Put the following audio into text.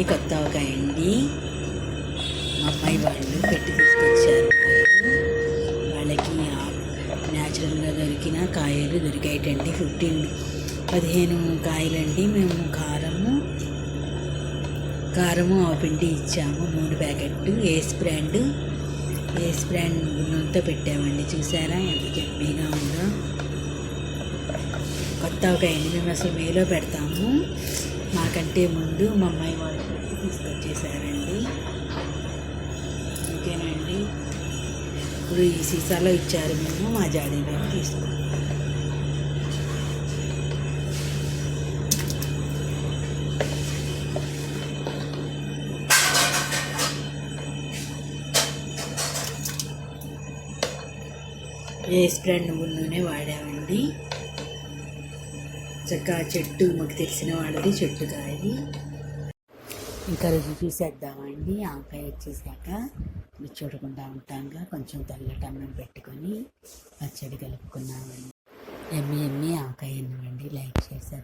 అండి కొత్త అవకాయండి మా అమ్మాయి వాళ్ళు పెట్టి తీసుకొచ్చారు. వాళ్ళకి న్యాచురల్గా దొరికిన కాయలు దొరికాయటండి ఫిఫ్టీన్ పదిహేను కాయలండి. మేము కారము కారము ఆ పిండి ఇచ్చాము. నూనె packet Ace brand Ace brand నూనెతో పెట్టామండి. చూసారా ఎంత జమ్మీగా ఉందో. కొత్త ఒక అండి మేము అసలు మేలో పెడతాము. మాకంటే ముందు మా అమ్మాయి వాళ్ళు తీసుకొచ్చేసారండి. ఓకేనండి. ఇప్పుడు ఈ సీసాలో ఇచ్చారు మేము మా జాడీలో తీసుకున్నాం ఏ స్ప్రెడ్ నువ్వుల నూనె వాడామండి. చక్కగా చెట్టు మాకు తెలిసిన వాళ్ళది చెట్టు కాయి ఇంకా రుచి చూసేద్దామండి. ఆవకాయ వచ్చేసాక చూడకుండా ఉంటాంగా కొంచెం తెల్లటి అన్నం పెట్టుకొని పచ్చడి కలుపుకున్నామండి. ఎమ్మి ఎమ్మి ఆవకాయ ఇవ్వండి లైక్ చేశారు